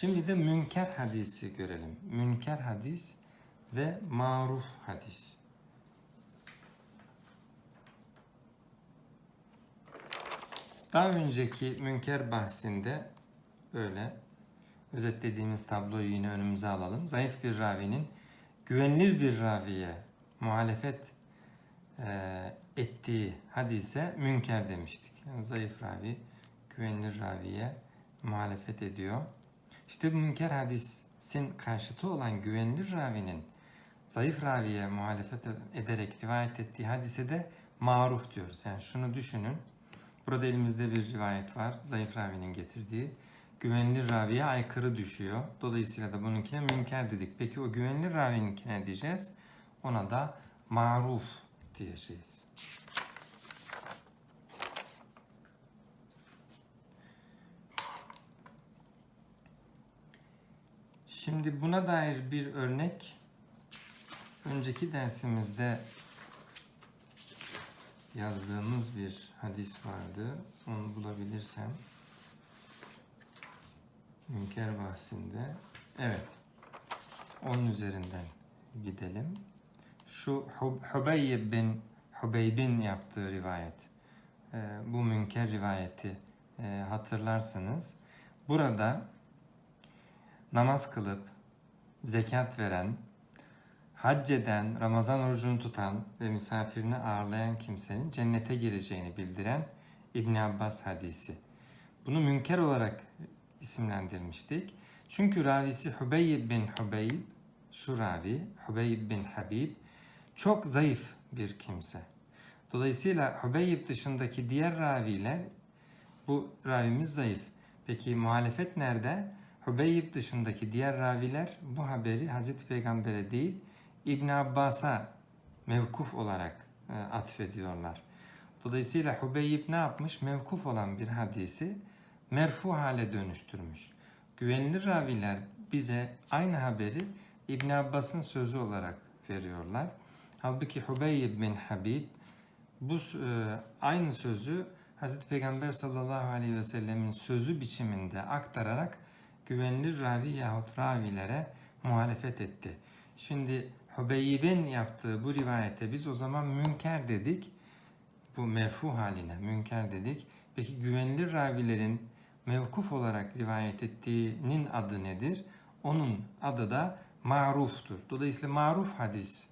Şimdi de münker hadisi görelim. Münker hadis ve maruf hadis. Daha önceki münker bahsinde böyle özetlediğimiz tabloyu yine önümüze alalım. Zayıf bir ravinin güvenilir bir raviye muhalefet e, ettiği hadise münker demiştik. Yani zayıf ravi güvenilir raviye muhalefet ediyor. İşte bu münker hadisin karşıtı olan güvenilir ravinin zayıf raviye muhalefet ederek rivayet ettiği hadise de maruf diyoruz. Yani şunu düşünün. Burada elimizde bir rivayet var. Zayıf ravinin getirdiği. Güvenilir raviye aykırı düşüyor. Dolayısıyla da bununkine münker dedik. Peki o güvenilir ravininkine ne diyeceğiz? Ona da maruf diyeceğiz. Şimdi buna dair bir örnek önceki dersimizde yazdığımız bir hadis vardı. Onu bulabilirsem. Münker bahsinde. Evet. Onun üzerinden gidelim. Şu Hub- Hubeyb bin Hubeyb'in yaptığı rivayet. Ee, bu münker rivayeti e, hatırlarsınız. Burada namaz kılıp zekat veren, hac eden, Ramazan orucunu tutan ve misafirini ağırlayan kimsenin cennete gireceğini bildiren İbn Abbas hadisi. Bunu münker olarak isimlendirmiştik. Çünkü ravisi Hubeyb bin Hubeyb, şu ravi Hubeyb bin Habib çok zayıf bir kimse. Dolayısıyla Hubeyb dışındaki diğer raviler bu ravimiz zayıf. Peki muhalefet nerede? Hubeyb dışındaki diğer raviler bu haberi Hazreti Peygamber'e değil İbn Abbas'a mevkuf olarak e, atfediyorlar. Dolayısıyla Hubeyb ne yapmış? Mevkuf olan bir hadisi merfu hale dönüştürmüş. Güvenilir raviler bize aynı haberi İbn Abbas'ın sözü olarak veriyorlar. Halbuki Hubeyb bin Habib bu e, aynı sözü Hazreti Peygamber sallallahu aleyhi ve sellemin sözü biçiminde aktararak güvenilir ravi yahut ravilere muhalefet etti. Şimdi Hubeyb'in yaptığı bu rivayete biz o zaman münker dedik. Bu merfu haline münker dedik. Peki güvenilir ravilerin mevkuf olarak rivayet ettiğinin adı nedir? Onun adı da maruftur. Dolayısıyla maruf hadis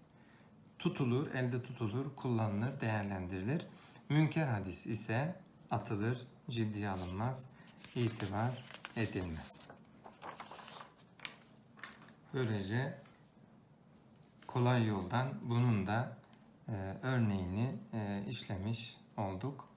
tutulur, elde tutulur, kullanılır, değerlendirilir. Münker hadis ise atılır, ciddiye alınmaz, itibar edilmez. Böylece kolay yoldan bunun da e, örneğini e, işlemiş olduk.